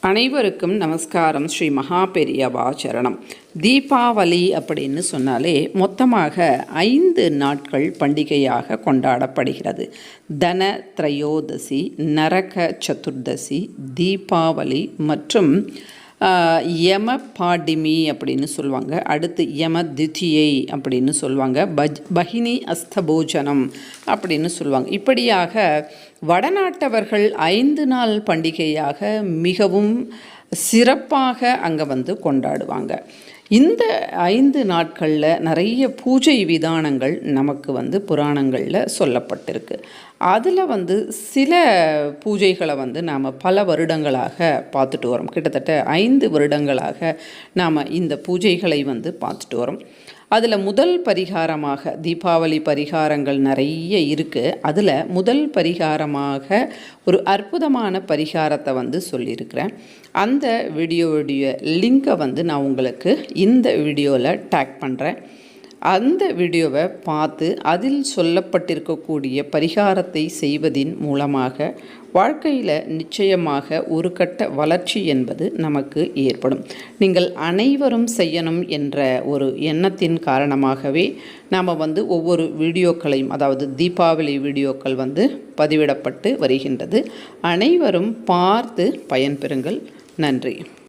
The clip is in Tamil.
அனைவருக்கும் நமஸ்காரம். ஸ்ரீ மகா பெரியவா சரணம். தீபாவளி அப்படின்னு சொன்னாலே மொத்தமாக ஐந்து நாட்கள் பண்டிகையாக கொண்டாடப்படுகிறது. தன திரையோதசி நரக சதுர்தசி தீபாவளி மற்றும் யம பாடிமி அப்படின்னு சொல்லுவாங்க. அடுத்து யம தித்தியை அப்படின்னு சொல்லுவாங்க. பஜ் பகினி அஸ்தபோஜனம் அப்படின்னு சொல்லுவாங்க. இப்படியாக வடநாட்டவர்கள் ஐந்து நாள் பண்டிகையாக மிகவும் சிறப்பாக அங்கே வந்து கொண்டாடுவாங்க. இந்த ஐந்து நாட்களில் நிறைய பூஜை விதானங்கள் நமக்கு வந்து புராணங்களில் சொல்லப்பட்டிருக்கு. அதில் வந்து சில பூஜைகளை வந்து நாம் பல வருடங்களாக பார்த்துட்டு வரோம். கிட்டத்தட்ட ஐந்து வருடங்களாக நாம் இந்த பூஜைகளை வந்து பார்த்துட்டு வரோம். அதில் முதல் பரிகாரமாக தீபாவளி பரிகாரங்கள் நிறைய இருக்குது அதில் முதல் பரிகாரமாக ஒரு அற்புதமான பரிகாரத்தை வந்து சொல்லியிருக்கிறேன். அந்த வீடியோவுடைய லிங்கை வந்து நான் உங்களுக்கு இந்த வீடியோவில் டேக் பண்ணுறேன் அந்த வீடியோவை பார்த்து அதில் சொல்லப்பட்டிருக்கக்கூடிய பரிகாரத்தை செய்வதின் மூலமாக வாழ்க்கையில் நிச்சயமாக ஒரு கட்ட வளர்ச்சி என்பது நமக்கு ஏற்படும். நீங்கள் அனைவரும் செய்யணும் என்ற ஒரு எண்ணத்தின் காரணமாகவே நாம் வந்து ஒவ்வொரு வீடியோக்களையும் அதாவது தீபாவளி வீடியோக்கள் வந்து பதிவிடப்பட்டு வருகின்றது. அனைவரும் பார்த்து பயன்பெறுங்கள். நன்றி.